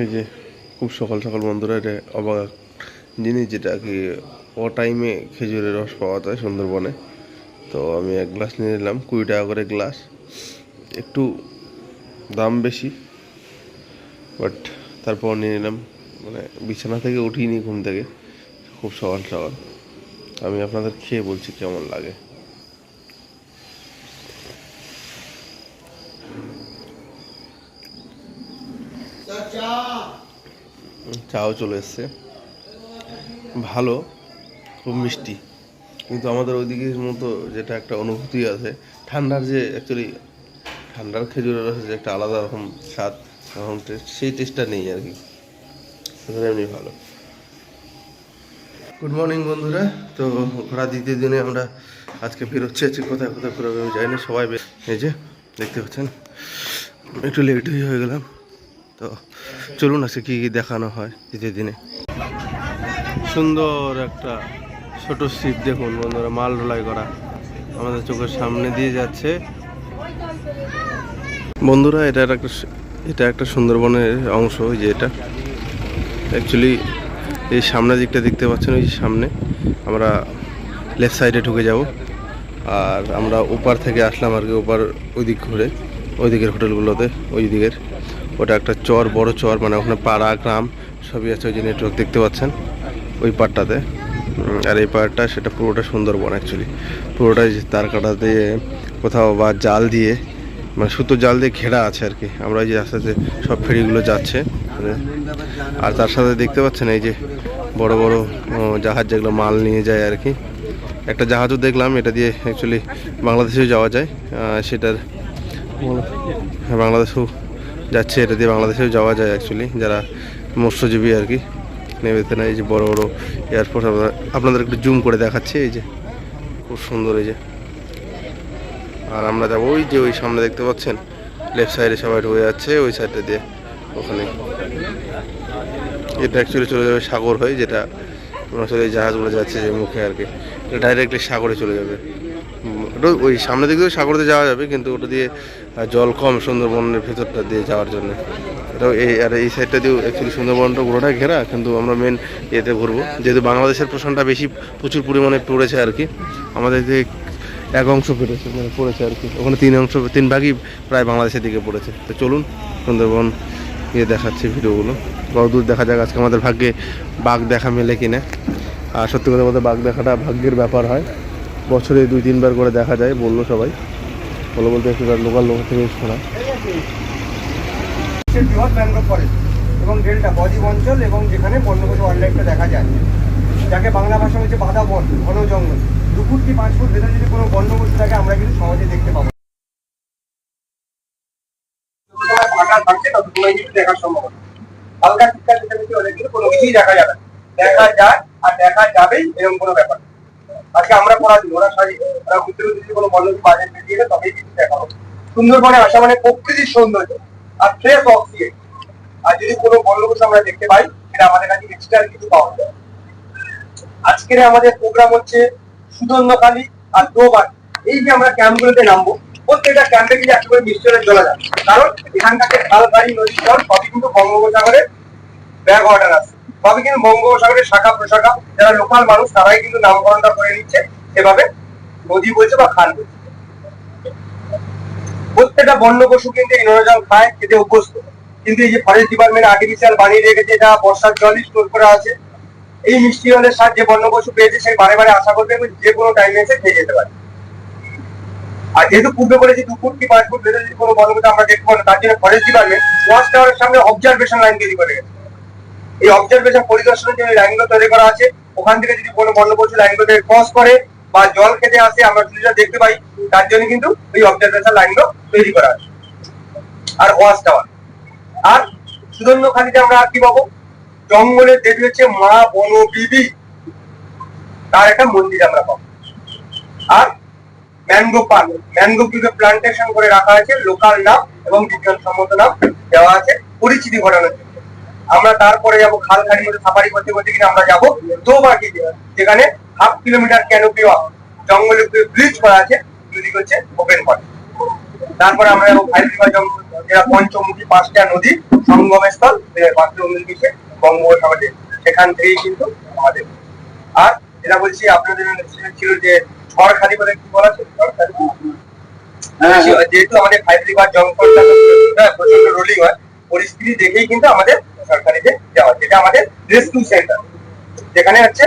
এই যে খুব সকাল সকাল বন্ধুরা এটা অবাক। জিনিস যেটা কি, ও টাইমে খেজুরের রস পাওয়া যায় সুন্দরবনে। তো আমি এক গ্লাস নিয়ে নিলাম, কুড়ি টাকা করে গ্লাস একটু দাম বেশি বাট তারপর নিয়ে নিলাম মানে বিছানা থেকে উঠিনি ঘুম থেকে, খুব সকাল সকাল। আমি আপনাদের খেয়ে বলছি কেমন লাগে। চাও চলে এসছে। ভালো, খুব মিষ্টি। কিন্তু আমাদের ওইদিকের মতো যেটা একটা অনুভূতি আছে, ঠান্ডার যে অ্যাকচুয়ালি ঠান্ডার খেজুরের রসের যে একটা আলাদা রকম স্বাদ, রকম টেস্ট সেই টেস্টটা নেই আর কি। এমনি ভালো। গুড মর্নিং বন্ধুরা। তো ঘোরা দ্বিতীয় দিনে আমরা আজকে বেরোচ্ছি, আজকে কোথায় কোথায় ঘুরাবে আমি যাই না, সবাই এই যে, দেখতে পাচ্ছেন? একটু লেট হয়ে গেলাম। তো চলুন আজকে কি কী দেখানো হয় দ্বিতীয় দিনে? সুন্দর একটা ছোট শিপ দেখুন বন্ধুরা, মাল ঢোলাই করা। আমাদের চোখের সামনে দিয়ে যাচ্ছে। বন্ধুরা, এটা একটা এটা একটা সুন্দরবনের অংশ, ওই যে এটা। অ্যাকচুয়ালি এই সামনের দিকটা দেখতে পাচ্ছেন, ওই সামনে। আমরা লেফট সাইডে ঢুকে যাব। আর আমরা ওপার থেকে আসলাম আর কি, ওপার ওই দিক ঘুরে। ওই দিকের হোটেলগুলোতে ওই দিকের। ওটা একটা চর, বড় চর মানে ওখানে পাড়া, গ্রাম, সবই আছে ওই যে নেটওয়ার্ক দেখতে পাচ্ছেন, ওই পাড়টাতে। আর এই পাড়টা সেটা পুরোটা সুন্দরবন অ্যাকচুয়ালি পুরোটাই তার কাটা দিয়ে কোথাও বা জাল দিয়ে মানে সুতো জাল দিয়ে ঘেরা আছে আর কি। আমরা যে আস্তে সব ফেরিগুলো যাচ্ছে মানে আর তার সাথে দেখতে পাচ্ছেন এই যে বড় বড় জাহাজ যেগুলো মাল নিয়ে যায় আর কি। একটা জাহাজও দেখলাম, এটা দিয়ে অ্যাকচুয়ালি বাংলাদেশেও যাওয়া যায়। সেটার হ্যাঁ বাংলাদেশেও যাচ্ছে, এটা দিয়ে বাংলাদেশেও যাওয়া যায় অ্যাকচুয়ালি যারা মৎস্যজীবী আর কি। নেবেতে না, এই যে বড় বড় এয়ারপোর্ট আপনাদের একটু জুম করে দেখাচ্ছি, এই যে। খুব সুন্দর, এই যে। আর আমরা যাব ওই যে, ওই সামনে দেখতে পাচ্ছেন লেফট সাইডে সবাই ঢুকে যাচ্ছে, ওই সাইডটা দিয়ে ওখানে। এটা অ্যাকচুয়ালি চলে যাবে সাগর হয়ে, যেটা আসলে জাহাজগুলো যাচ্ছে যে মুখে আর কি। এটা ডাইরেক্টলি সাগরে চলে যাবে। ওটা ওই সামনে দিক দিয়ে সাগরতে যাওয়া যাবে, কিন্তু ওটা দিয়ে জল কম সুন্দরবনের ভেতরটা দিয়ে যাওয়ার জন্য। এটাও এই, আর এই সাইডটা দিয়েও অ্যাকচুয়ালি সুন্দরবনটা পুরোটাই ঘেরা, কিন্তু আমরা মেন ইয়েতে ঘুরবো। যেহেতু বাংলাদেশের পোষণটা বেশি প্রচুর পরিমাণে পড়েছে আর কি, আমাদের যে এক অংশ পড়েছে মানে পড়েছে আর কি। ওখানে তিন অংশ, তিন ভাগই প্রায় বাংলাদেশের দিকে পড়েছে। তো চলুন সুন্দরবন ইয়ে দেখাচ্ছি ভিডিওগুলো। দূর দেখা যাক আজকে আমাদের ভাগ্যে বাঘ দেখা মেলে কিনা। আর সত্যি কথা বলতে বাঘ দেখাটা ভাগ্যের ব্যাপার হয়। বছরে দুই, তিনবার করে দেখা যায়, বলল সবাই। বলো বলতে একটু তার লোকাল লোক থেকে শোনা। এবং ডেল্টা বদ্বীপ অঞ্চল এবং যেখানে বন্যপশু ওয়াইল্ডলাইফটা দেখা যায়। যাকে বাংলা ভাষা হচ্ছে বাধা বন, ঘন জঙ্গল। দু ফুট কি পাঁচ ফুট ভেতরে যদি কোনো বন্যপশু থাকে, আমরা কিন্তু সহজে দেখতে পাবো। দেখার চেঁচামেচি কিন্তু কোনো দেখা যাবে। দেখা যায় আর দেখা যাবেই, এরকম কোনো ব্যাপার। আজকে আমরা পড়া দিই ওরা সারি ওরা ঘুরতে ঘুরতে কোনো বন্য বাজেট বেরিয়ে গেলে তবেই কিন্তু দেখা হবে সুন্দরবনে আসা মানে প্রকৃতির সৌন্দর্য আর ফ্রেশ অক্সিজেন আর যদি কোনো বন্যপশু আমরা দেখতে পাই এটা আমাদের কাছে এক্সট্রা কিছু পাওয়া যায়। আজকের আমাদের প্রোগ্রাম হচ্ছে সুদর্ণখালী আর দোবার এই যে আমরা ক্যাম্পগুলোতে নামবো, প্রত্যেকটা ক্যাম্পে কিন্তু একেবারে মিশ্রণের চলে আছে কারণ এখানকার খাল খাড়ি নদী জল, সবই কিন্তু বঙ্গোপসাগরের ব্যাক ওয়াটার আছে। সবই কিন্তু বঙ্গোপসাগরের শাখা প্রশাখা, যারা লোকাল মানুষ, তারাই কিন্তু নামকরণটা করে নিচ্ছে। এভাবে নদী বলছে বা খাল বলছে প্রত্যেকটা বন্য পশু কিন্তু নোনা খায় খেতে অভ্যস্ত। কিন্তু এই যে ফরেস্ট ডিপার্টমেন্ট আর্টিফিশিয়াল বানিয়ে রেখেছে, এটা বর্ষার জলই স্টোর করে আছে। এই মিষ্টি জলের স্বাদ যে বন্য পশু পেয়েছে সেই বারে বারে আশা করবে এবং যে কোনো টাইমে এসে খেয়ে যেতে পারে। আর যেহেতু পূর্বে বলেছি দু ফুট কি পাঁচ ফুট ভেতরে যদি কোনো পশু আমরা দেখব না, তার জন্য ফরেস্ট ডিপার্টমেন্ট ওয়াচ টাওয়ারের সামনে অবজারভেশন লাইন তৈরি করে গেছে এই অবজারভেশন পরিদর্শনের জন্য লাইনগুলো তৈরি করা আছে। ওখান থেকে যদি কোনো বন্য পশু লাইনগুলোতে ক্রস করে বা জল খেতে আসে, আমরা কিছুটা দেখতে পাই, তার জন্য কিন্তু এই অবজারভেশন লাইনগুলো তৈরি করা আছে। আর ওয়াচ টাওয়ার আর সুদর্ণখালিতে আমরা আর কি পাবো? জঙ্গলের দেবী হচ্ছে মা বন বিবি। তার একটা মন্দির আমরা পাবো। আর ম্যানগ্রোভ পার্ক ম্যানগ্রোভগুলো প্লান্টেশন করে রাখা আছে লোকাল নাম এবং বিজ্ঞানসম্মত নাম দেওয়া আছে। পরিচিতি ঘটানোর আমরা তারপরে যাব খাল খাড়ির মধ্যে সাফারি করতে করতে কিনা আমরা যাব দোবাটি যেখানে হাফ কিলোমিটার ক্যানোপি জঙ্গলের ব্রিজ করা আছে দুদিক হচ্ছে ওপেন করে তারপরে আমরা যাব ফাইভ জঙ্গল যেটা পঞ্চমুখী পাঁচটা নদী সঙ্গমের স্থল বাথরুমে বঙ্গোপসাগরে। সেখান থেকেই কিন্তু আমাদের। আর এটা বলছি আপনাদের ছিল যে ঝড়খালি বলে কি বলা ছিল ঝড়খালি? যেহেতু আমাদের ফাইভ রিভার জঙ্গল প্রচণ্ড রোলিং হয় পরিস্থিতি দেখেই কিন্তু আমাদের সরকারিতে যাওয়া, যেটা আমাদের রেস্কিউ সেন্টার যেখানে হচ্ছে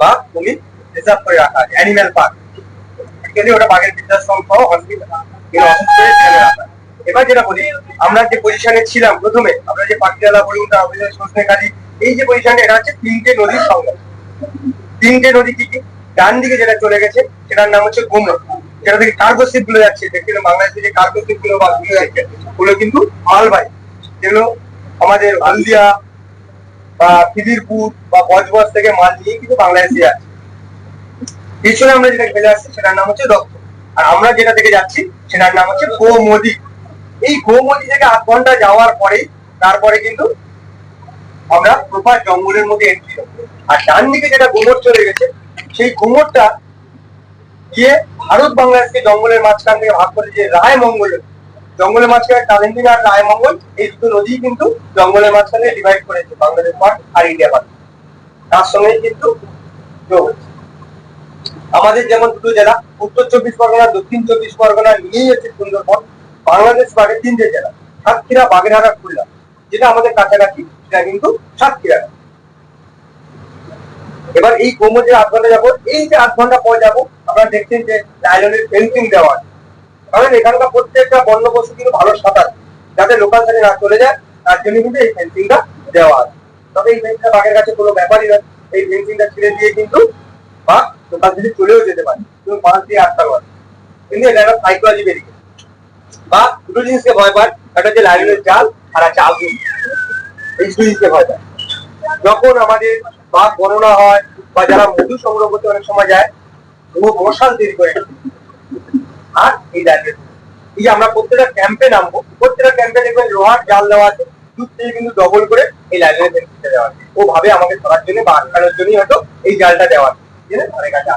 বা কুমির রিজার্ভ করে রাখা আছে পার্ক ওটা বাঘের বৃদ্ধাশ্রম হসপিটাল এবার যেটা বলি আমরা যে পজিশনে ছিলাম প্রথমে, আমরা যে তারপরে সজনেখালি এই যে পজিশনে এটা হচ্ছে তিনটে নদীর সঙ্গম তিনটে নদী কি কি? ডান দিকে যেটা চলে গেছে, সেটার নাম হচ্ছে গোমর যেটা থেকে কার্গো শিপগুলো যাচ্ছে দেখছিলাম বাংলাদেশে যে কার্গো শিপগুলো বা গুলো যাচ্ছে ওগুলো কিন্তু মালবাহী। যেগুলো আমাদের হলদিয়া বা খিদিরপুর বা বজবজ থেকে মাল নিয়ে কিন্তু বাংলাদেশে যাচ্ছে। পিছনে আমরা যেটা ফেলে আসছি সেটার নাম হচ্ছে দত্ত। আর আমরা যেটা থেকে যাচ্ছি সেটার নাম হচ্ছে গোমদি এই গোমদি থেকে আধ ঘণ্টা যাওয়ার পরে তারপরে কিন্তু আমরা প্রপার জঙ্গলের মধ্যে এন্ট্রি আর ডান দিকে যেটা গোমর চলে গেছে, সেই গোমরটা গিয়ে ভারত বাংলাদেশকে জঙ্গলের মাঝখান থেকে ভাগ করে যে রায় মঙ্গল জঙ্গলের মাঝখানে টালেন্টিন আর রায়মঙ্গল, এই দুটো নদী কিন্তু জঙ্গলের মাঝখানে ডিভাইড করেছে, বাংলাদেশ পার্ক আর ইন্ডিয়া পার্ক তার সঙ্গে কিন্তু আমাদের যেমন দুটো জেলা, উত্তর চব্বিশ পরগনা, দক্ষিণ চব্বিশ পরগনা নিয়েই হচ্ছে সুন্দরবন। বাংলাদেশ পার্কে তিনটে জেলা, সাতক্ষীরা, বাগেরহাটা খুলনা। যেটা আমাদের কাছাকাছি, সেটা কিন্তু সাতক্ষীরা। এবার এই গোমজে আধ ঘণ্টা যাব এই যে আধ ঘণ্টা পর যাব আপনারা দেখছেন যে লাইলনের ফেন্সিং দেওয়া আছে। কারণ এখানকার প্রত্যেকটা বন্য পশু কিন্তু ভালো সাঁতার যাতে লোকাল সাইডে না চলে যায়, তার জন্য কিন্তু এই ফেন্সিংটা দেওয়া আছে। তবে এই ফেন্সিংটা বাঘের কাছে কোনো ব্যাপারই নয়, এই ফেন্সিংটা ছিঁড়ে দিয়ে কিন্তু বাঘ লোকাল চলেও যেতে পারে বাঁশ দিয়ে পারে। কিন্তু এটা একটা সাইকোলজি বা দুটো জিনিসকে ভয় পায়, একটা হচ্ছে লাইলনের জাল, আর আগুন। এই দুটো জিনিসকে ভয় পায়। যখন আমাদের বাঘ গণনা হয়, বা যারা মধু সংগ্রহ করতে অনেক সময় যায় মশাল তৈরি করে আর এই লাইনের এই যে আমরা প্রত্যেকটা ক্যাম্পে নামবো, প্রত্যেকটা ক্যাম্পে দেখবেন লোহার জাল দেওয়া আছে, দুধ থেকে কিন্তু ডবল করে এই লাইনের দেওয়া আছে। ও ভাবে আমাকে ধরার জন্য বা আটকানোর জন্যই হয়তো এই জালটা দেওয়া আছে। বুঝলেন কাছে।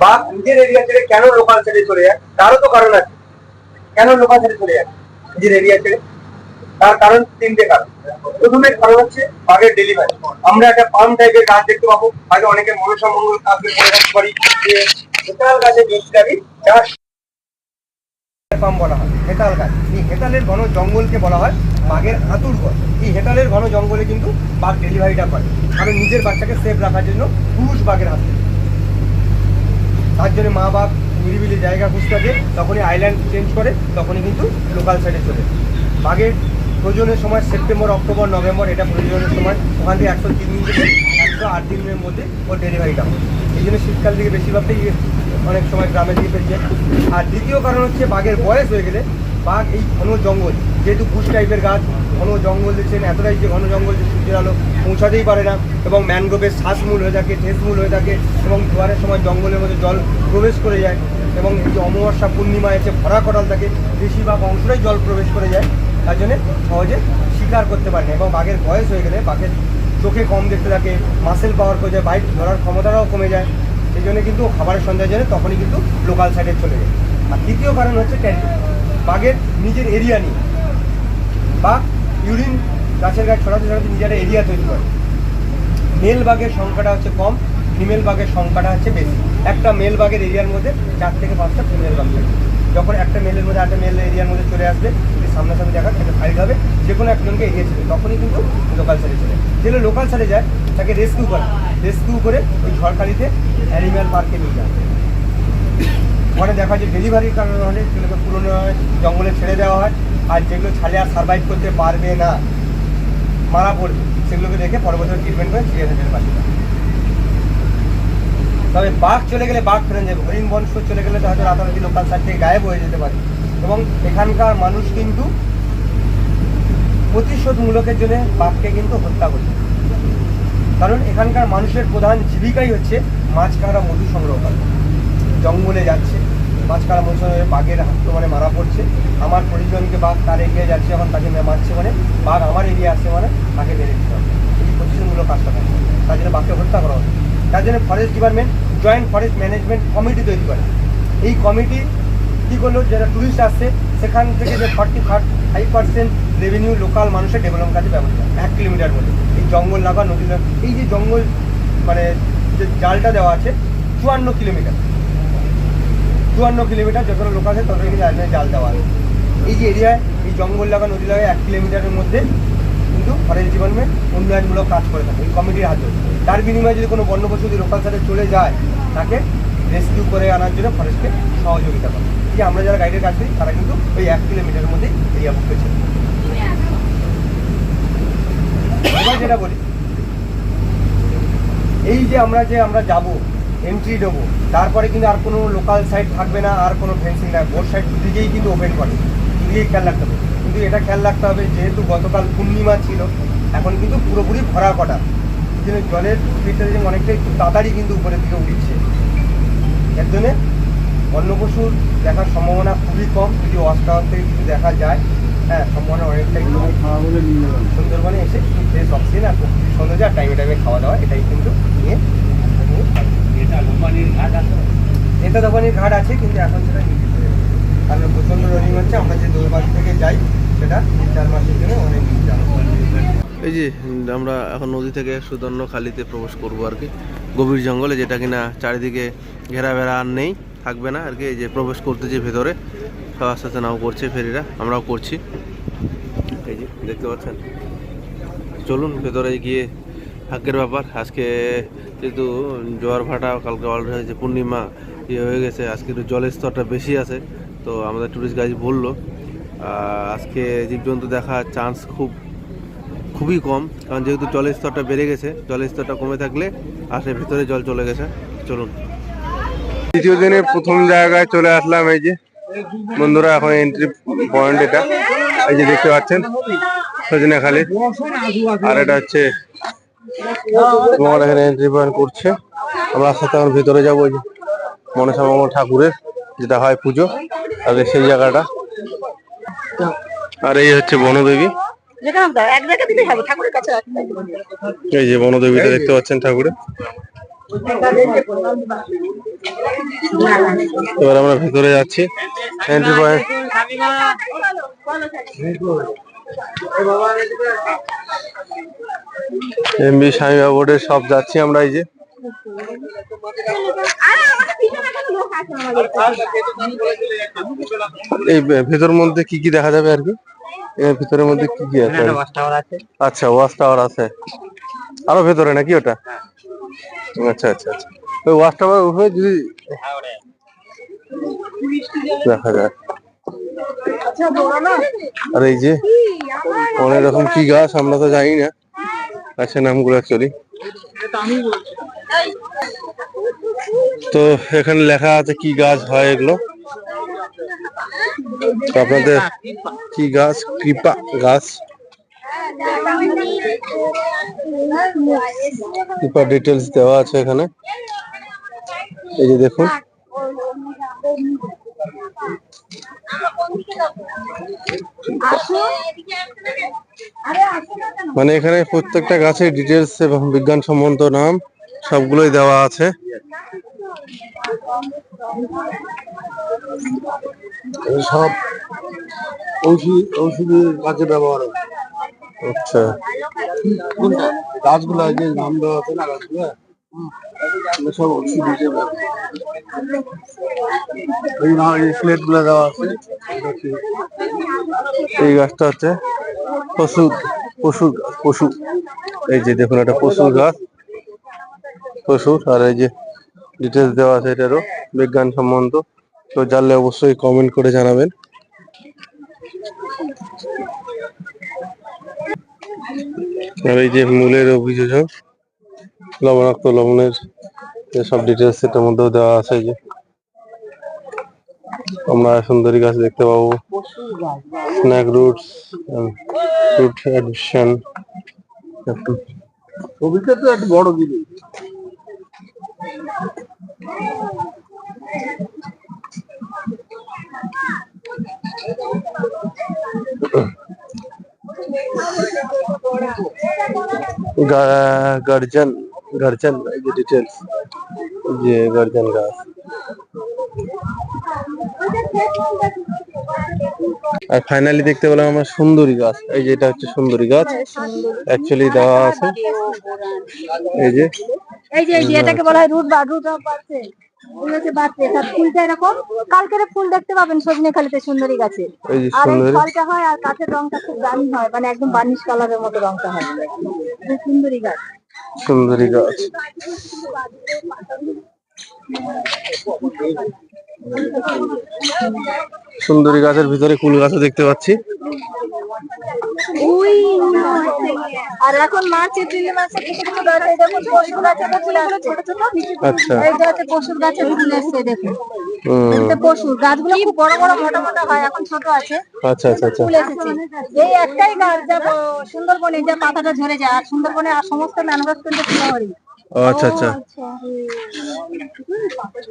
বা নিজের এরিয়া ছেড়ে কেন লোকাল ছেড়ে চলে যায়? তারও তো কারণ আছে। কেন লোকাল ছেড়ে চলে যায়? নিজের এরিয়া ছেড়ে। তার কারণ তিনটে কারণ। প্রথমে কারণ হচ্ছে বাঘের ডেলিভারি আমরা একটা পাম্প টাইপের গাছ দেখতে পাবো। আগে অনেকে মনসা মঙ্গল মনে রাখতে পারি যে হেতাল গাছে বেশি যার পাম্প বলা হয়, হেতাল গাছ। এই হেতালের ঘন জঙ্গলকে বলা হয় বাঘের হাতুর ঘর। এই হেতালের ঘন জঙ্গলে কিন্তু বাঘ ডেলিভারিটা করে। কারণ নিজের বাচ্চাকে সেফ রাখার জন্য পুরুষ বাঘের হাতে তার জন্য মা বাপ নিরিবিলি জায়গা খুঁজতে থাকে। তখনই আইল্যান্ড চেঞ্জ করে, তখনই কিন্তু লোকাল সাইডে চলে বাঘের প্রজনের সময় সেপ্টেম্বর, অক্টোবর, নভেম্বর, এটা প্রজনের সময়। ওখান থেকে একশো তিন দিন থেকে একশো আট দিনের মধ্যে ওর ডেলিভারিটা হয়। এই জন্য শীতকাল থেকে বেশিরভাগটাই অনেক সময় গ্রামের দিকে ফেলছে। আর দ্বিতীয় কারণ হচ্ছে বাঘের বয়স হয়ে গেলে বাঘ এই ঘন জঙ্গল, যেহেতু বুশ টাইপের গাছ, ঘন জঙ্গল দেখছেন, এতটাই যে ঘন জঙ্গল যে সূর্যের আলো পৌঁছাতেই পারে না এবং ম্যানগ্রোভের শ্বাসমূল হয়ে থাকে, ঠেসমূল হয়ে থাকে এবং জোয়ারের সময় জঙ্গলের মধ্যে জল প্রবেশ করে যায় এবং এই যে অমাবস্যা পূর্ণিমা এসে ভরা কটাল থাকে, বেশিরভাগ অংশটাই জল প্রবেশ করে যায়। তার জন্য সহজে শিকার করতে পারে না এবং বাঘের বয়স হয়ে গেলে বাঘের চোখে কম দেখতে থাকে মাসেল পাওয়ার কমে যায় বাইক ধরার ক্ষমতাটাও কমে যায়। সেই জন্য কিন্তু খাবারের সন্ধ্যার জন্য তখনই কিন্তু লোকাল সাইডে চলে যায়। আর দ্বিতীয় কারণ হচ্ছে ট্যারিফ বাঘের নিজের এরিয়া নিয়ে। বা ইউরিন গাছের গায়ে ছড়াতে ছড়াতে নিজের এরিয়া তৈরি করে। মেল বাঘের সংখ্যাটা হচ্ছে কম ফিমেল বাঘের সংখ্যাটা হচ্ছে বেশি। একটা মেল বাঘের এরিয়ার মধ্যে চার থেকে পাঁচটা ফিমেল বাঘ যখন একটা মেলের মধ্যে একটা মেল এরিয়ার মধ্যে চলে আসবে সামনাসামনি দেখা সেটা ফাইট হবে যে কোনো একজনকে এগিয়ে ছিল তখনই কিন্তু লোকাল সারে চলে। যেগুলো লোকাল সারে যায়, তাকে রেস্কিউ করে। রেস্কিউ করে ওই ঝড়খালিতে অ্যানিম্যাল পার্কে নিয়ে যায়। ওখানে দেখা যায় ডেলিভারির কারণে সেগুলোকে পুরনো জঙ্গলে ছেড়ে দেওয়া হয়, আর যেগুলো ছাড়ে আর সার্ভাইভ করতে পারবে না, মারা পড়বে, সেগুলোকে রেখে পরবর্তী ট্রিটমেন্ট করে ছিঁড়ে ফেলে পাশে তবে বাঘ চলে গেলে বাঘ ফেরে যাবে। হরিণ বংশ চলে গেলে তো হয়তো রাতারাতি লোকাল সাইড থেকে গায়েব হয়ে যেতে পারে। এবং এখানকার মানুষ কিন্তু প্রতিশোধমূলকের জন্য বাঘকে কিন্তু হত্যা করছে। কারণ এখানকার মানুষের প্রধান জীবিকাই হচ্ছে মাছ মধু সংগ্রহ করা। জঙ্গলে যাচ্ছে মাছ কাঁকড়া মধু সংগ্রহ বাঘের মানে মারা পড়ছে। আমার পরিজনকে বাঘ তার এগিয়ে যাচ্ছে এখন তাকে মারছে মানে বাঘ আমার এগিয়ে আসছে মানে তাকে মেরে দিতে হবে এই প্রতিশোধমূলক কাজটা থাকে তার জন্য বাঘকে হত্যা করা হবে তার জন্য forest department joint forest management committee তৈরি করে। এই কমিটি কি করল যারা টুরিস্ট আসছে, সেখান থেকে যে forty five percent revenue local মানুষের ডেভেলপ কাজে ব্যবহার করে এক কিলোমিটার মধ্যে। এই জঙ্গল লাগা নদী এই যে জঙ্গল মানে যে জালটা দেওয়া আছে, চুয়ান্ন কিলোমিটার চুয়ান্ন কিলোমিটার যতটা লোক আছে ততটা কিন্তু আয়রনের জাল দেওয়া আছে। এই যে এরিয়ায় এই জঙ্গল লাগা নদী লাগা এক কিলোমিটারের মধ্যে কিন্তু ফরেস্ট ডিপার্টমেন্ট উন্নয়নমূলক কাজ করে থাকে, এই কমিটির হাতে তার বিনিময়ে যদি কোনো বন্য পশু যদি লোকাল সাথে চলে যায়, তাকে রেস্কিউ করে আনার জন্য ফরেস্টকে সহযোগিতা করে। এই আমরা যারা গাইডের করি, তারা কিন্তু ওই এক কিলোমিটারের মধ্যেই এরিয়া বুক করছে। যেটা বলি, এই যে আমরা যে আমরা যাব এন্ট্রি দেবো তারপরে কিন্তু আর কোনো লোকাল সাইড থাকবে না, আর কোনো ফেন্সিং না বোর্ড সাইড দিকেই কিন্তু ওপেন করে। দিকেই খেয়াল রাখতে হবে। কিন্তু এটা খেয়াল রাখতে হবে, যেহেতু গতকাল পূর্ণিমা ছিল, এখন কিন্তু পুরোপুরি ভরা কটা। জন্য জলের যে অনেকটা একটু তাড়াতাড়ি কিন্তু উপরের দিকে উঠছে। এর জন্যে বন্য পশুর দেখার সম্ভাবনা খুবই কম যদি টাওয়ার থেকে কিছু দেখা যায় হ্যাঁ সম্ভাবনা অনেকটাই সুন্দরবনে এসে ফ্রেশ অক্সিজেন আর প্রকৃতির সৌন্দর্য আর টাইমে টাইমে খাওয়া দাওয়া এটাই কিন্তু নিয়ে এটা দোকানের ঘাট আছে? কিন্তু এখন সেটা কারণ প্রচণ্ড রনিং হচ্ছে আমরা যে দৌড়বাড়ি থেকে যাই সেটা তিন চার মাসের জন্য অনেক এই যে আমরা এখন নদী থেকে সুদর্ণ খালিতে প্রবেশ করব আর কি। গভীর জঙ্গলে যেটা কিনা চারিদিকে ঘেরা বেড়া আর নেই। থাকবে না আর কি, এই যে প্রবেশ করতেছি ভেতরে। সব আস্তে আস্তে নাও করছে ফেরিরা, আমরাও করছি। এই যে দেখতে পাচ্ছেন? চলুন ভেতরে গিয়ে, ভাগ্যের ব্যাপার। আজকে যেহেতু জোয়ার ভাটা, কালকে অলরেডি হয়েছে পূর্ণিমা ইয়ে হয়ে গেছে, আজকে একটু জলের স্তরটা বেশি আছে, তো আমাদের টুরিস্ট গাইড বলল আজকে জীবজন্তু দেখার চান্স খুব, খুবই কম, কারণ যেহেতু জলের স্তরটা বেড়ে গেছে, জলের স্তরটা কমে থাকলে আসে ভেতরে জল চলে গেছে। চলুন। দ্বিতীয় দিনে প্রথম জায়গায় চলে আসলাম এই যে। বন্ধুরা এখন এন্ট্রি পয়েন্ট এটা। এই যে দেখতে পাচ্ছেন সজনে খালি। আর এটা হচ্ছে তোমার এখানে এন্ট্রি পয়েন্ট করছে। আমরা আস্তে আস্তে এখন ভিতরে যাব ওই যে মনসামাম ঠাকুরের যেটা হয় পুজো আর সেই জায়গাটা। আর এই হচ্ছে বনদেবী। ঠাকুরের। এই যে বনদেবীটা দেখতে পাচ্ছেন ঠাকুরে। এবার আমরা ভেতরে যাচ্ছি। এন্ট্রি পয়েন্ট এমবি স্বামীবা বোর্ডের সব যাচ্ছি আমরা এই যে। এই ভেতর মধ্যে কি কি দেখা যাবে আর কি? ভিতরের মধ্যে কি কি আছে আচ্ছা ওয়াচ টাওয়ার আছে। আরও ভেতরে নাকি ওটা? আচ্ছা আচ্ছা আচ্ছা। ওই ওয়াচ টাওয়ার উপরে যদি দেখা যায়। আর এই যে অনেক রকম কি গাছ, আমরা তো জানি না। গাছের নামগুলো অ্যাকচুয়ালি তো এখানে লেখা আছে কি গাছ হয় এগুলো? আপনাদের কি গাছ? কৃপা গাছ। কৃপা ডিটেলস দেওয়া আছে এখানে। এই যে দেখুন। মানে এখানে প্রত্যেকটা গাছের ডিটেলস এবং বিজ্ঞান সম্বন্ধ নাম সবগুলোই দেওয়া আছে। সব ঔষধি ঔষধি কাজে ব্যবহার। হয় আচ্ছা। কোনটা? গাছগুলো যে নাম দেওয়া আছে না গাছগুলো? সব ঔষধি হিসেবে এই না এই প্লেটগুলো দেওয়া আছে। এই গাছটা হচ্ছে পশু পশু পশু। এই যে দেখুন একটা পশু গাছ। পশু আর এই যে ডিটেলস দেওয়া আছে এটারও বিজ্ঞান সম্বন্ধ। তো জানলে অবশ্যই কমেন্ট করে জানাবেন। আর এই যে মূলের অভিযোজন, লবণাক্ত লবণের সব ডিটেলস এটার মধ্যেও দেওয়া আছে যে। আমরা সুন্দরী গাছ দেখতে পাবো। স্ন্যাক রুটস ছবিটা তো বড় গার্জন গার্জন যে ডিটেলস যে গার্জন গাছ আর ফাইনালি দেখতে পেলাম আমরা সুন্দরী গাছ। এই যে এটা হচ্ছে সুন্দরী গাছ। অ্যাকচুয়ালি দেওয়া আছে। এই যে। এই যে এটাকে বলা হয় রুট বা রুট অফ হচ্ছে বাড়ছে তার ফুলটা এরকম কালকের ফুল দেখতে পাবেন সজনে খালিতে সুন্দরী গাছে। আর এই ফলটা হয় আর কাঠের রংটা খুব দামি হয় মানে একদম বার্নিশ কালারের মতো রংটা হয়। সুন্দরী গাছ। সুন্দরী গাছ। সুন্দরী গাছের ভিতরে কুল গাছও দেখতে পাচ্ছি। আর এখন মার্চ এপ্রিল মাসে কিছু কিছু গাছ দেখুন পশুর গাছে ছোট ছোট আচ্ছা। পশুর গাছে ফুল এসছে দেখুন হুম, পশুর গাছগুলো খুব বড় বড় মোটা মোটা হয় এখন ছোট আছে। আচ্ছা আচ্ছা আচ্ছা। ফুল এসেছে। এই একটাই গাছ যা সুন্দরবনে যা পাতাটা ঝরে যায় আর সুন্দরবনে আর সমস্ত ম্যানগ্রোভ কিন্তু আচ্ছা আচ্ছা।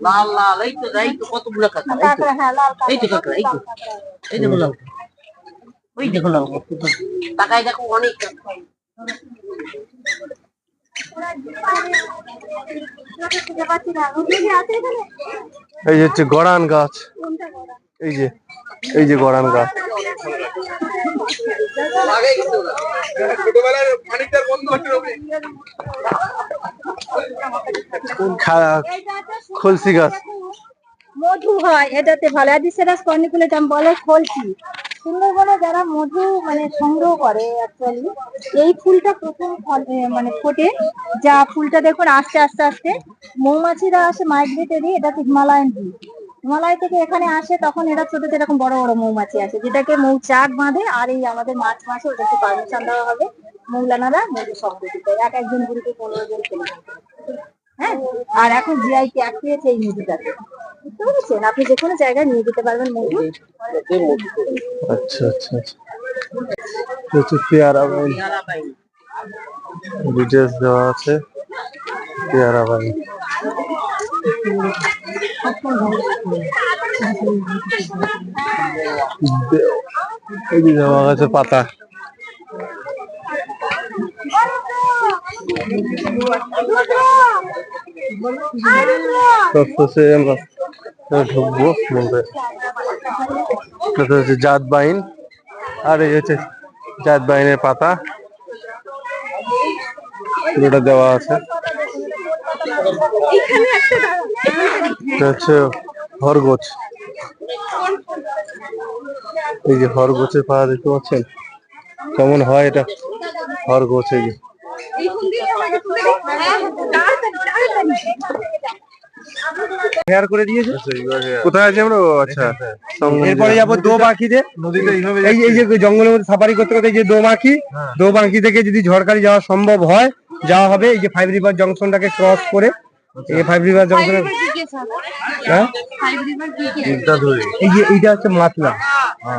লাল লাল এই তো এই তো কতগুলো কাঁকড়া এই তো। কাঁকড়া, হ্যাঁ, এই তো এই দেখো লাল ওই দেখো লাল তাকায় দেখো অনেক এই যে হচ্ছে গড়ান গাছ। এই যে। এই যে গড়ান গাছ। খলসি গাছ। মধু হয়, এটাতে ভালো। অ্যাডিসেরাস কর্নিকুলেটাম বলে খলসি। সুন্দরবনে যারা মধু মানে সংগ্রহ করে অ্যাকচুয়ালি এই ফুলটা প্রথম মানে ফোটে। যা ফুলটা দেখুন, আস্তে আস্তে আস্তে। মৌমাছিরা আসে মাইগ্রেটারি এটা হিমালয়ান হিমালয় থেকে এখানে আসে, তখন এরা ছোট এরকম বড় বড় মৌমাছি আসে, যেটাকে মৌচাক বাঁধে, আর এই আমাদের মার্চ মাসে ওদেরকে পারমিশন দেওয়া হবে মৌলানারা মধু সংগ্রহ এক একজন গুরুকে পনেরো জন হ্যাঁ? আর এখন জিআই ট্যাগ পেয়েছে এই নদীটাতে বুঝতে পেরেছেন? আপনি যে কোনো জায়গায় নিয়ে যেতে পারবেন মধু আচ্ছা আচ্ছা আচ্ছা। প্রচুর বাইন পেয়ারা দেওয়া আছে। পেয়ারা এই যে দেওয়া আছে পাতা সবশেষে আমরা ঢুকবো মধ্যে এটা হচ্ছে জাত বাইন আর এই হচ্ছে জাত বাইনের পাতা পুরোটা দেওয়া আছে এটা হচ্ছে হরগোছ এই যে হরগোছের পাতা দেখতে পাচ্ছেন? কেমন হয় এটা? হরগোছ এই যে। হেয়ার করে দিয়েছে? কোথায় আছে আমরা? আচ্ছা। এরপরে যাব দো বাঁকিতে নদীতে এই যে জঙ্গলের মধ্যে সাফারি করতে করতে যে দোমাখি দোমাখি থেকে যদি ঝড়খালি যাওয়া সম্ভব হয় যাওয়া হবে এই যে ফাইভ রিভার জংশনটাকে ক্রস করে এই ফাইভ রিভার জংশনে হ্যাঁ? এই যে এইটা হচ্ছে মাতলা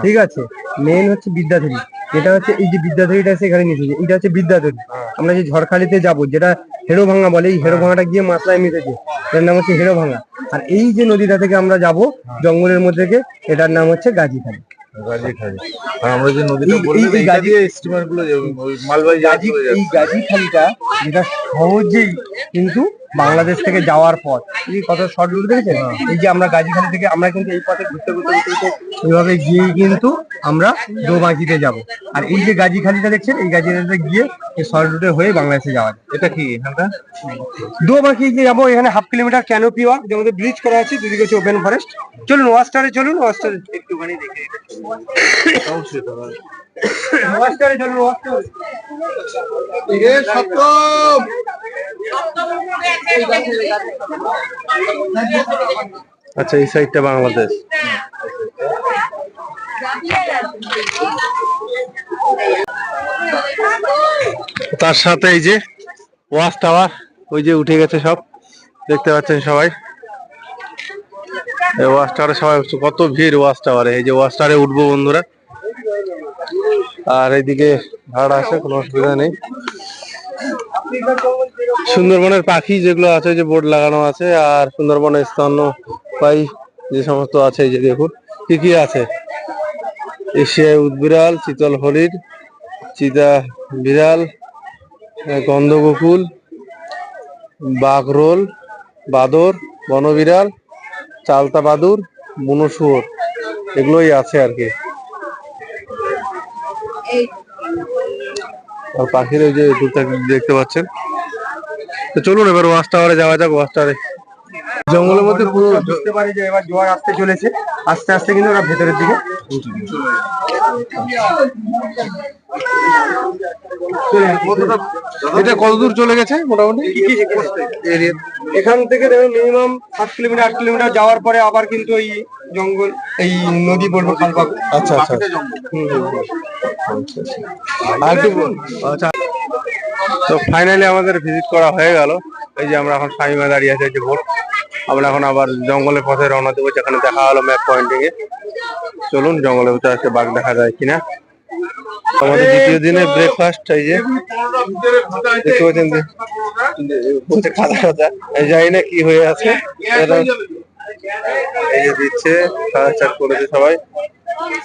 ঠিক আছে? মেন হচ্ছে বিদ্যাধরী যেটা হচ্ছে এই যে বিদ্যাধরীটা এখানে মিশেছে এটা হচ্ছে বিদ্যাধরী। আমরা যে ঝড়খালিতে যাব যেটা হেরো ভাঙা বলে এই হেরো ভাঙাটা গিয়ে মাতলায় মিশেছে এটার নাম হচ্ছে হেরো ভাঙা আর এই যে নদীটা থেকে আমরা যাব জঙ্গলের মধ্যে থেকে এটার নাম হচ্ছে গাজীখালি। আর আমরা যে নদীটা এই- গাজী- স্টিমারগুলো মালবাহী জাহাজ গাজী খালিটা যেটা সহজেই কিন্তু বাংলাদেশ থেকে যাওয়ার পথ। এই কত শর্ট রুট দেখেছেন? এই যে আমরা গাজীখালি থেকে আমরা কিন্তু এই পথে ঘুরতে ঘুরতে এইভাবে গিয়েই কিন্তু আমরা দোমাকিতে যাব। আর এই যে গাজীখালিটা দেখছেন এই গাজীখালিটা গিয়ে এই শর্ট রুটে হয়ে বাংলাদেশে যাওয়া যায়। এটা কি এখানটা দোমাকি যে যাব এখানে হাফ কিলোমিটার ক্যানোপি ওয়াক যেমন ব্রিজ করা আছে দুদিকে হচ্ছে ওপেন ফরেস্ট চলুন ওয়াস্টারে চলুন ওয়াস্টারে একটুখানি দেখে আচ্ছা এই সাইডটা বাংলাদেশ। তার সাথে এই যে ওয়াচ টাওয়ার, ওই যে উঠে গেছে সব। দেখতে পাচ্ছেন সবাই। ওয়াশ টাওয়ারে সবাই কত ভিড় ওয়াচ টাওয়ারে। এই যে ওয়াচ টাওয়ারে উঠবো বন্ধুরা। আর এইদিকে ভাড়া আছে, কোনো অসুবিধা নেই। সুন্দরবনের পাখি যেগুলো আছে যে বোর্ড লাগানো আছে, আর সুন্দরবনের স্তন্যপায়ী যে সমস্ত আছে, এই যে দেখুন, কি কি আছে? এশিয়ায় উদ্বিড়াল চিতল হরিণ, চিতা বিড়াল, গন্ধগোকুল, বাঘরোল, বাদর, বনবিড়াল চালতা বাদুর বুনো শুয়োর, এগুলোই আছে আর কি। আর পাখির ওই যে দেখতে পাচ্ছেন। তো চলুন এবার ওয়াচ টাওয়ারে যাওয়া যাক ওয়াচ টাওয়ারে জঙ্গলের মধ্যে পুরো বুঝতে পারি যে এবার জোয়ার আসতে চলেছে। আস্তে আস্তে কিন্তু ওরা ভেতরের দিকে এটা কত দূর চলে গেছে মোটামুটি? এখান থেকে দেখুন মিনিমাম সাত কিলোমিটার আট কিলোমিটার যাওয়ার পরে আবার কিন্তু এই জঙ্গল এই নদী পড়বে খাল পাবো আচ্ছা। আচ্ছা আচ্ছা। তো ফাইনালি আমাদের ভিজিট করা হয়ে গেল। এই যে আমরা এখন স্বামীমা দাঁড়িয়ে আছে যে ভোট আমরা এখন আবার জঙ্গলের পথে রওনা দেবো, যেখানে দেখা হলো ম্যাপ পয়েন্টিং চলুন, জঙ্গলের ভিতরে আজকে বাঘ দেখা যায় কিনা। আমাদের দ্বিতীয় দিনে ব্রেকফাস্ট এই যে। দেখতে পাচ্ছেন জানি না কি হয়ে আছে। এই যে দিচ্ছে করেছে সবাই।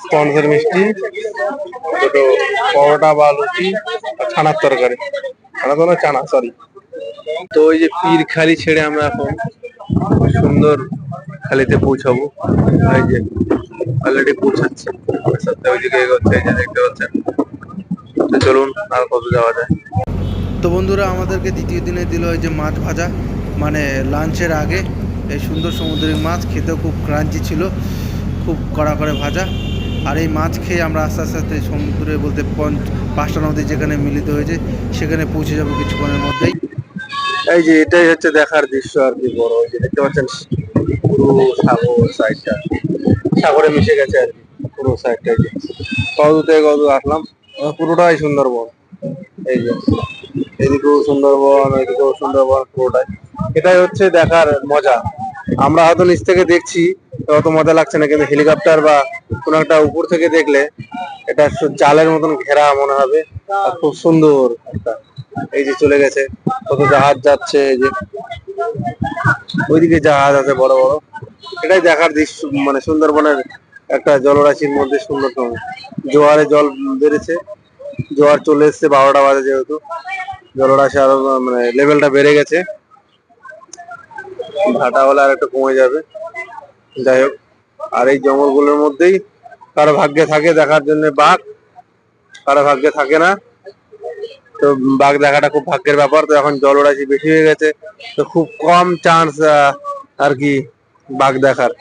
স্পঞ্জের মিষ্টি, দুটো পরোটা বা ছানার তরকারি। ছানা তো না, চানা সরি তো ওই যে পীর খালি ছেড়ে আমরা এখন সুন্দর খালিতে পৌঁছাবো। এই যে অলরেডি পৌঁছাচ্ছে। দেখতে পাচ্ছেন। তো চলুন, আর কত যাওয়া যায়। তো বন্ধুরা, আমাদেরকে দ্বিতীয় দিনে দিল এই যে মাছ ভাজা। মানে লাঞ্চের আগে এই সুন্দর সমুদ্রের মাছ, খেতেও খুব ক্রাঞ্চি ছিল, খুব কড়া করে ভাজা। আর এই মাছ খেয়ে আমরা আস্তে আস্তে আস্তে সমুদ্রে বলতে পঞ্চ পাঁচটা নদী যেখানে মিলিত হয়েছে, সেখানে পৌঁছে যাব কিছুক্ষণের মধ্যেই। এই যে এটাই হচ্ছে দেখার দৃশ্য আর কি, বড় ওই যে দেখতে পাচ্ছেন পুরো সাগর সাইডটা সাগরে মিশে গেছে আর কি, পুরো সাইডটা যে। কত থেকে কত আসলাম পুরোটাই সুন্দরবন। এই যে, এদিকেও সুন্দরবন এদিকেও সুন্দরবন পুরোটাই। এটাই হচ্ছে দেখার মজা। আমরা হয়তো নিচ থেকে দেখছি অত মজা লাগছে না, কিন্তু হেলিকপ্টার বা কোনো একটা উপর থেকে দেখলে এটা জালের মতন ঘেরা মনে হবে, আর খুব সুন্দর একটা। এই যে চলে গেছে, কত জাহাজ যাচ্ছে, এই যে ওইদিকে জাহাজ আছে বড় বড়। এটাই দেখার দৃশ্য মানে সুন্দরবনের একটা জলরাশির মধ্যে সুন্দরতম। জোয়ারে জল বেড়েছে, জোয়ার চলে এসছে বারোটা বাজে যেহেতু। জলরাশি আরও মানে লেভেলটা বেড়ে গেছে। ভাটা হলে আর একটু কমে যাবে। যাই হোক, আর এই জঙ্গলগুলোর মধ্যেই কারও ভাগ্যে থাকে দেখার জন্য বাঘ, কারও ভাগ্যে থাকে না। তো বাঘ দেখাটা খুব ভাগ্যের ব্যাপার, তো এখন জল জলরাশি বেশি হয়ে গেছে, তো খুব কম চান্স আর কি বাঘ দেখার।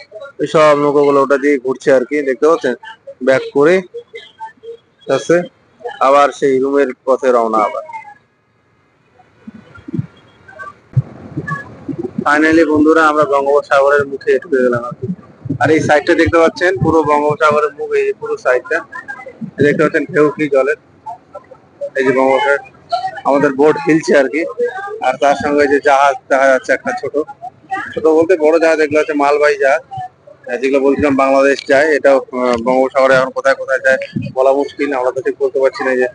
সব নৌকোগুলো ওটা দিয়ে ঘুরছে আর কি, দেখতে পাচ্ছেন? ব্যাক করে আছে আবার সেই রুমের পথে রওনা আবার। ফাইনালি বন্ধুরা, আমরা বঙ্গোপসাগরের মুখে ঢুকে গেলাম আর কি। আর এই সাইডটা দেখতে পাচ্ছেন, পুরো বঙ্গোপসাগরের মুখ, এই পুরো সাইডটা দেখতে পাচ্ছেন, ঢেউ কি জলের। এই যে আমাদের বোট হিলছে আর কি আর তার সঙ্গে যে জাহাজ দেখা যাচ্ছে একটা ছোট। ছোট বলতে বড় জাহাজ এগুলো হচ্ছে মালবাহী জাহাজ। যেগুলো বলছিলাম বাংলাদেশ যায় আহ, বঙ্গোপসাগরে এখন কোথায় কোথায় যায় বলা মুশকিল আমরা তো ঠিক বলতে পারছি না যে।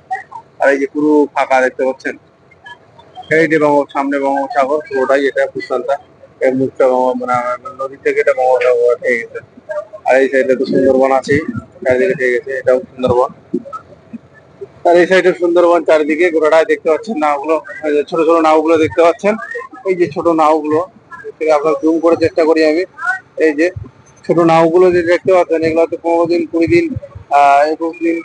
আর এই যে পুরো ফাঁকা দেখতে পাচ্ছেন? এই যে বঙ্গ সামনে বঙ্গোপসাগর পুরোটাই এটা প্রশান্তা। এর মুখটা মানে নদী থেকে এটা বঙ্গোপসাগর হয়ে গেছে। আর এই সাইডে তো সুন্দরবন আছে চারিদিকে ঠিক গেছে এটাও সুন্দরবন। আর এই সাইডে সুন্দরবন চারিদিকে গোটাটাই দেখতে পাচ্ছেন নাওগুলো ছোট ছোট নাওগুলো দেখতে পাচ্ছেন। এই যে ছোট নাওগুলো আপনার জুম করে চেষ্টা করি আমি। এই যে ছোট নাওগুলো যে দেখতে পাচ্ছেন, এগুলো হচ্ছে পনেরো দিন, কুড়ি দিন একুশ দিন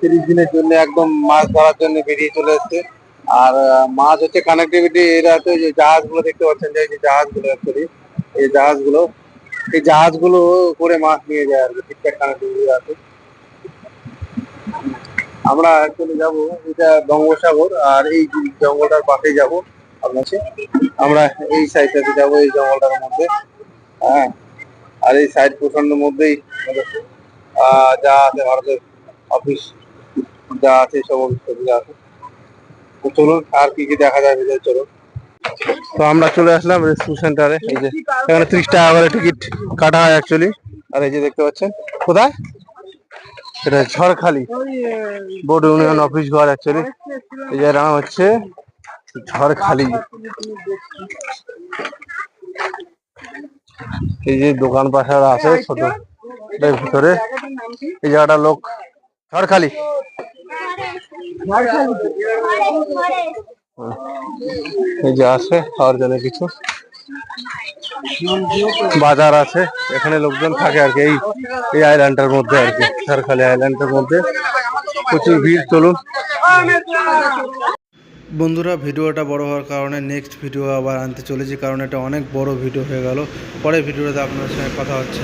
তিরিশ দিনের জন্য একদম মাছ ধরার জন্য বেরিয়ে চলে এসছে। আর মাছ হচ্ছে কানেক্টিভিটি এরা হচ্ছে যে জাহাজগুলো দেখতে পাচ্ছেন, যে জাহাজগুলো অ্যাকচুয়ালি এই জাহাজগুলো এই জাহাজগুলো করে মাছ নিয়ে যায় আর কি, ঠিকঠাক কানেক্টিভিটি আছে। আমরা অ্যাকচুয়ালি যাব, এটা বঙ্গোপসাগর, আর এই জঙ্গলটার পাশে যাব আপনার আমরা এই সাইডটাতে যাব, এই জঙ্গলটার মধ্যে। হ্যাঁ আর এই সাইড পোর্শনের মধ্যেই যা আছে ভারতের অফিস যা আছে সব অফিস আছে চলুন, আর কি কি দেখা যায় চলুন। তো আমরা চলে আসলাম রেস্কিউ সেন্টারে এই যে এখানে ত্রিশ টাকা করে টিকিট কাটা হয় অ্যাকচুয়ালি আর এই যে দেখতে পাচ্ছেন, কোথায়? এটা ঝড়খালি। বোর্ড ইউনিয়ন অফিস ঘর অ্যাকচুয়ালি এই যে নাম হচ্ছে ঝড়খালি। এই যে দোকান পাশার আছে ছোট। এটার ভিতরে। এই জায়গাটা লোক ঝড়খালি। এই যে আছে, খাওয়ার জন্য কিছু। বাজার আছে, এখানে লোকজন থাকে আর কি, এই এই আইল্যান্ডের মধ্যে আর কি, সারখালি আইল্যান্ডের মধ্যে। প্রচুর ভিড়, চলুন। বন্ধুরা, ভিডিওটা বড় হওয়ার কারণে নেক্সট ভিডিও আবার আনতে চলেছি, কারণ এটা অনেক বড় ভিডিও হয়ে গেল। পরে ভিডিওতে আপনার সঙ্গে কথা হচ্ছে।